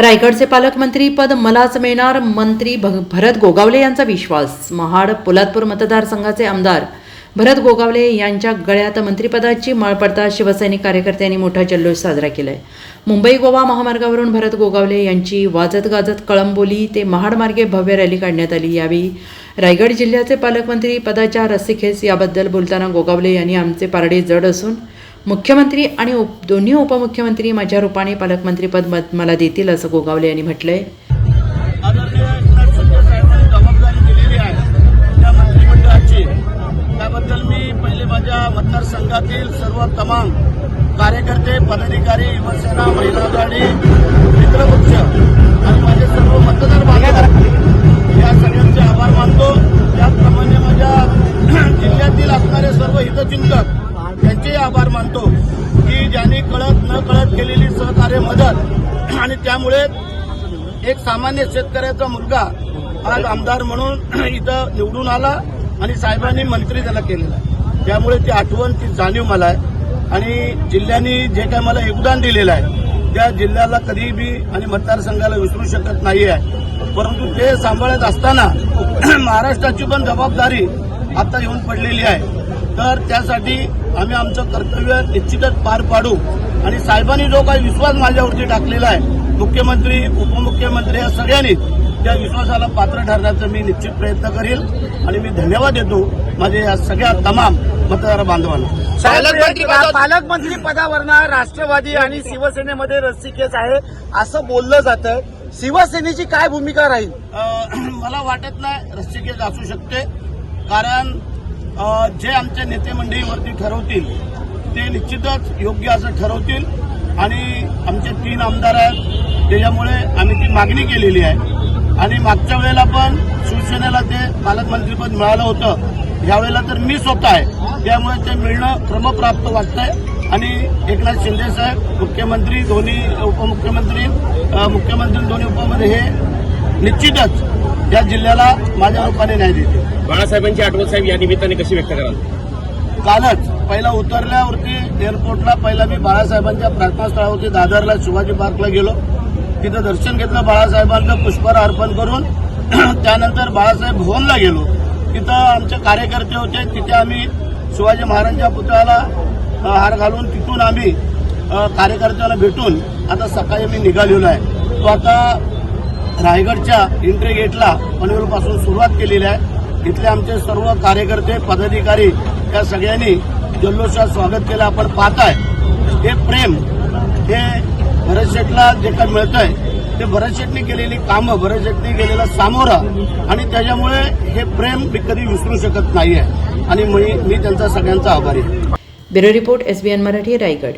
रायगडचे पालकमंत्री पद मलाच मिळणार. मंत्री भ- भरत गोगावले यांचा विश्वास. महाड पोलादपूर मतदारसंघाचे आमदार भरत गोगावले यांच्या गळ्यात मंत्रिपदाची माळ पडता शिवसैनिक कार्यकर्त्यांनी मोठा जल्लोष साजरा केलाय. मुंबई गोवा महामार्गावरून भरत गोगावले यांची वाजत गाजत कळंबोली ते महाडमार्गे भव्य रॅली काढण्यात आली. यावेळी रायगड जिल्ह्याचे पालकमंत्री पदाच्या रस्सीखेच याबद्दल बोलताना गोगावले यांनी आमचे पारडे जड असून मुख्यमंत्री आणि उप दोन्ही उपमुख्यमंत्री माझ्या रूपाने पालकमंत्रीपद मत मला देतील असं गोगावले यांनी म्हटलंय. त्याबद्दल मी पहिले माझ्या मतदारसंघातील सर्व तमाम कार्यकर्ते पदाधिकारी युवसेना महिला आघाडी मित्रपक्ष त्यांचेही आभार मानतो की ज्यांनी कळत न कळत केलेली सहकार्य मदत आणि त्यामुळे एक सामान्य शेतकऱ्याचा मुलगा आज आमदार म्हणून इथं निवडून आला आणि साहेबांनी मंत्री त्याला केलेला त्यामुळे ती आठवण ती जाणीव मला आहे. आणि जिल्ह्यांनी जे काय मला योगदान दिलेलं आहे त्या जिल्ह्याला कधीही आणि मतदारसंघाला विसरू शकत नाही आहे परंतु ते सांभाळत असताना महाराष्ट्राची पण जबाबदारी आता येऊन पडलेली आहे. तर त्यासाठी आम्ही आमचं कर्तव्य निश्चितच पार पाडू. आणि साहेबांनी जो काही विश्वास माझ्यावरती टाकलेला आहे मुख्यमंत्री उपमुख्यमंत्री या सगळ्यांनी त्या विश्वासाला पात्र ठरण्याचा मी निश्चित प्रयत्न करील. आणि मी धन्यवाद देतो माझे या सगळ्या तमाम मतदार बांधवांना. पालकमंत्री पालकमंत्री पदावरनं राष्ट्रवादी आणि शिवसेनेमध्ये रस्सीखेच आहे असं बोललं जातं शिवसेनेची काय भूमिका राहील? मला वाटत नाही रस्तिकेज असू शकते. कारण जे आमच्या नेते मंडळीवरती ठरवतील ते निश्चितच योग्य असं ठरवतील. आणि आमचे तीन आमदार आहेत त्याच्यामुळे आम्ही ती मागणी केलेली आहे. आणि मागच्या वेळेला पण शिवसेनेला ते पालकमंत्रीपद मिळालं होतं. यावेळेला तर मी स्वतः आहे. त्यामुळे ते मिळणं क्रमप्राप्त वाटतंय. आणि एकनाथ शिंदे साहेब मुख्यमंत्री दोन्ही उपमुख्यमंत्री मुख्यमंत्री दोन्ही उपमंत्री हे निश्चितच या जिल्ह्याला माझ्या रूपाने न्याय देतील बाळासाहेबांची आठवण साहेब या निमित्ताने कशी व्यक्त कराल? कालच पहिला उतरल्यावरती एअरपोर्टला पहिला मी बाळासाहेबांच्या प्रार्थनास्थळावरती दादरला शिवाजी पार्कला गेलो. तिथं दर्शन घेतलं बाळासाहेबांचं पुष्पहार अर्पण करून. त्यानंतर बाळासाहेब भवनला गेलो. तिथं आमचे कार्यकर्ते होते. तिथे आम्ही शिवाजी महाराजांच्या पुतळ्याला हार घालून तिथून आम्ही अ, कार्यकर्त्यांना भेटून आता सकाळी मी निघालेलो आहे. तो आता रायगडच्या एंट्री गेटला पनवेलपासून सुरुवात केलेली आहे. इथले आमचे सर्व कार्यकर्ते पदाधिकारी या सगळ्यांनी जल्लोषात स्वागत केलं. आपण पाहताय हे प्रेम हे भरत शेठला जे काही मिळतंय ते भरतशेठनी केलेली कामं भरत शेठनी केलेला सामोरा आणि त्याच्यामुळे हे प्रेम मी कधी विसरू शकत नाहीये. आणि मी मी त्यांचा सगळ्यांचा आभारी आहे. Bureau report SBN Marathi Raigad.